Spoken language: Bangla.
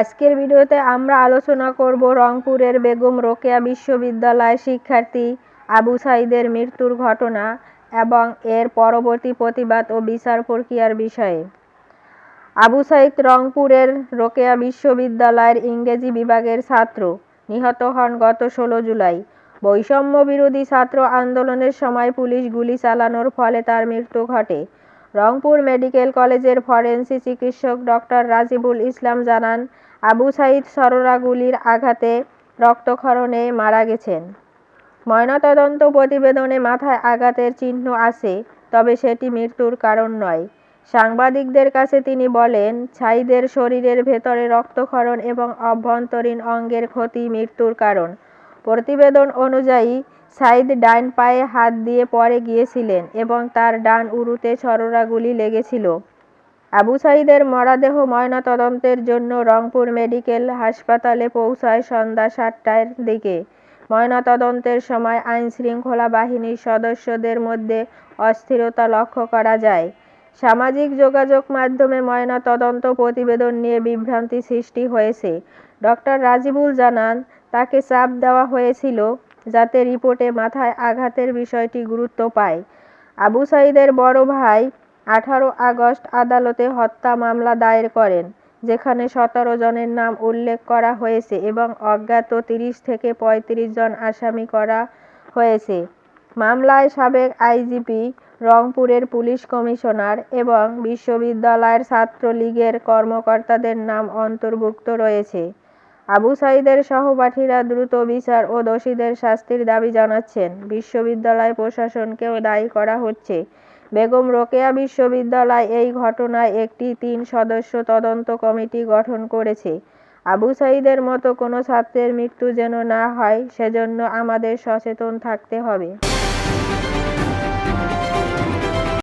আজকের ভিডিওতে আমরা আলোচনা করব রংপুরের বেগম রোকেয়া বিশ্ববিদ্যালয় শিক্ষার্থী আবু সাইদের মৃত্যুর ঘটনা এবং এর পরবর্তী প্রতিবাদ ও বিচার প্রক্রিয়ার বিষয়ে। আবু সাইদ রংপুরের রোকেয়া বিশ্ববিদ্যালয়ের ইংরেজি বিভাগের ছাত্র, নিহত হন গত ষোলো জুলাই। বৈষম্য বিরোধী ছাত্র আন্দোলনের সময় পুলিশ গুলি চালানোর ফলে তার মৃত্যু ঘটে। রংপুর মেডিকেল কলেজের ফরেন্সিক চিকিৎসক ডক্টর রাজিবুল ইসলাম জানান, আবু সাইদ সরোরা গুলির আঘাতে রক্তক্ষরণে মারা গেছেন। ময়নাতদন্ত প্রতিবেদনে মাথায় আঘাতের চিহ্ন আছে, তবে সেটি মৃত্যুর কারণ নয়। সাংবাদিকদের কাছে তিনি বলেন ছাইদের শরীরের ভেতরে রক্তক্ষরণ এবং অভ্যন্তরীণ অঙ্গের ক্ষতি মৃত্যুর কারণ। প্রতিবেদন অনুযায়ী সাইদ ডান পায়ে হাত দিয়ে পড়ে গিয়েছিলেন এবং তার ডান উরুতে ছরোরা গুলি লেগেছিল। আবু সাইদের মরাদেহ ময়নাতদন্তের জন্য রংপুর মেডিকেল হাসপাতালে পৌঁছায় সন্ধ্যা সাতটার দিকে। ময়নাতদন্তের সময় আইনশৃঙ্খলা বাহিনীর সদস্যদের মধ্যে অস্থিরতা লক্ষ্য করা যায়। সামাজিক যোগাযোগ মাধ্যমে ময়নাতদন্ত প্রতিবেদন নিয়ে বিভ্রান্তি সৃষ্টি হয়েছে। ডক্টর রাজিবুল জানান তাকে চাপ দেওয়া হয়েছিল যাতে রিপোর্টে মাথায় আঘাতের বিষয়টি গুরুত্ব পায়। আবু সাইদের বড় ভাই আঠারো আগস্ট আদালতে হত্যা মামলা দায়ের করেন, যেখানে সতেরো জনের নাম উল্লেখ করা হয়েছে এবং অজ্ঞাত তিরিশ থেকে পঁয়ত্রিশ জন আসামি করা হয়েছে। মামলায় সাবেক আইজিপি, রংপুরের পুলিশ কমিশনার এবং বিশ্ববিদ্যালয়ের ছাত্রলীগের কর্মকর্তাদের নাম অন্তর্ভুক্ত রয়েছে। আবু সাইদের সহপাঠীরা দ্রুত বিচার ও দোষীদের শাস্তির দাবি জানাচ্ছেন। বিশ্ববিদ্যালয় প্রশাসনকেও দায়ী করা হচ্ছে। বেগম রোকেয়া বিশ্ববিদ্যালয় এই ঘটনায় একটি তিন সদস্য তদন্ত কমিটি গঠন করেছে। আবু সাইদের মতো কোনো ছাত্রের মৃত্যু যেন না হয়, সেজন্য আমাদের সচেতন থাকতে হবে।